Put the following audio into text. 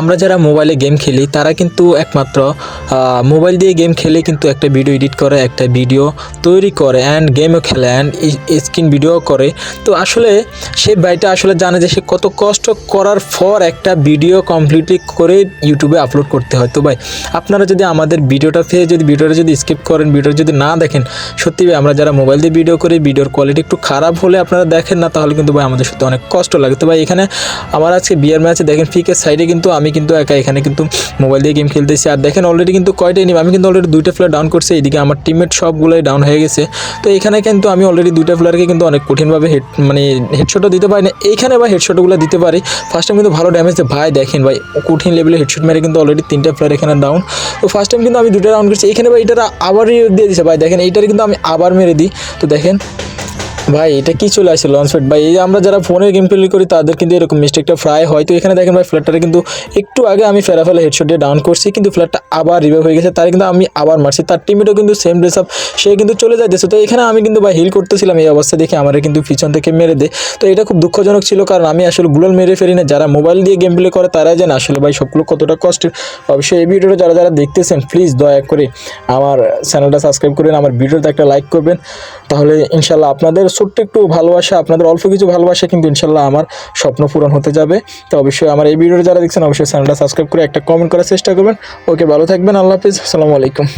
আমরা যারা মোবাইলে গেম খেলি, তারা কিন্তু একমাত্র মোবাইল দিয়ে গেম খেলে কিন্তু একটা ভিডিও এডিট করে, একটা ভিডিও তৈরি করে অ্যান্ড গেমও খেলে অ্যান্ড স্ক্রিন ভিডিও করে। তো আসলে সে ভাইটা আসলে জানে যে সে কত কষ্ট করার পর একটা ভিডিও কমপ্লিটলি করে ইউটিউবে আপলোড করতে হয়। তো ভাই, আপনারা যদি আমাদের ভিডিওটা পেয়ে যদি, ভিডিওটা যদি স্কিপ করেন, ভিডিও যদি না দেখেন, সত্যি ভাই, আমরা যারা মোবাইল দিয়ে ভিডিও করি, ভিডিওর কোয়ালিটি একটু খারাপ হলে আপনারা দেখেন না, তাহলে কিন্তু ভাই আমাদের সত্যি অনেক কষ্ট লাগে। তো ভাই, এখানে আমার আজকে বিয়ার ম্যাচে দেখেন ফিকের সাইডে কিন্তু আমি কিন্তু একা এখানে কিন্তু মোবাইল দিয়ে গেম খেলতেছি। আর দেখেন অলরেডি কিন্তু কয়টা এনিমি আমি কিন্তু অলরেডি দুইটা প্লেয়ার ডাউন করছি, এইদিকে আমার টিমমেট সবগুলোই ডাউন হয়ে গেছে। তো এখানে কিন্তু আমি অলরেডি দুইটা প্লেয়ারকে কিন্তু অনেক কঠিনভাবে হেড মানে হেডশটও দিতে পারি না। এইখানে বা হেডশটগুলো দিতে পারি। ফার্স্ট টাইম কিন্তু ভালো ড্যামেজ ভাই, দেখেন ভাই, কঠিন লেভেলে হেডশট মেরে কিন্তু অলরেডি তিনটা প্লেয়ার এখানে ডাউন তো ফার্স্ট টাইম কিন্তু আমি দুটো রাউন্ড করছি। এখানে ভাই এটা আবারই দিয়ে দিছে। ভাই, দেখেন, এইটার কিন্তু আমি আবার মেরে দিই। তো দেখেন ভাই, এটা কি চলে আসছে লঞ্চ প্যাড ভাই, এই আমরা যারা ফোনের গেম প্লে করি, তাদের কিন্তু এরকম মিস্টেকটা ফ্রাই হয়। তো এখানে দেখেন ভাই ফ্ল্যাটটা কিন্তু একটু আগে আমি ফেরা ফেলা হেডশট দিয়ে ডাউন করছি, কিন্তু ফ্ল্যাটটা আবার রিভাইভ হয়ে গেছে, তার কিন্তু আমি আবার মারছি। তার টিমেটও কিন্তু সেম ড্রেস আপ সে কিন্তু চলে যাইতেছে। তো এখানে আমি কিন্তু ভাই হিল করতেছিলাম এই অবস্থা দেখে, আমার কিন্তু পিছন থেকে মেরে দে। তো এটা খুব দুঃখজনক ছিল, কারণ আমি আসলে গুগল মেরে ফেরি না। যারা মোবাইল দিয়ে গেম প্লে করে, তারাই জানে আসলে ভাই সবগুলো কতটা কষ্টের অবশ্যই এই ভিডিওটা যারা যারা দেখতেছেন প্লিজ দয়া করে আমার চ্যানেলটা সাবস্ক্রাইব করবেন আমার ভিডিওতে একটা লাইক করবেন। তাহলে ইনশাল্লাহ আপনাদের ছোট্ট একটু ভালোবাসা, আপনাদের অল্প কিছু ভালোবাসা কিন্তু ইনশাল্লাহ আমার স্বপ্ন পূরণ হতে যাবে। তো অবশ্যই আমার এই ভিডিওটা যারা দেখছেন, অবশ্যই চ্যানেলটা সাবস্ক্রাইব করে একটা কমেন্ট করার চেষ্টা করবেন। ওকে, ভালো থাকবেন, আল্লাহ হাফিজ, আসসালামু আলাইকুম।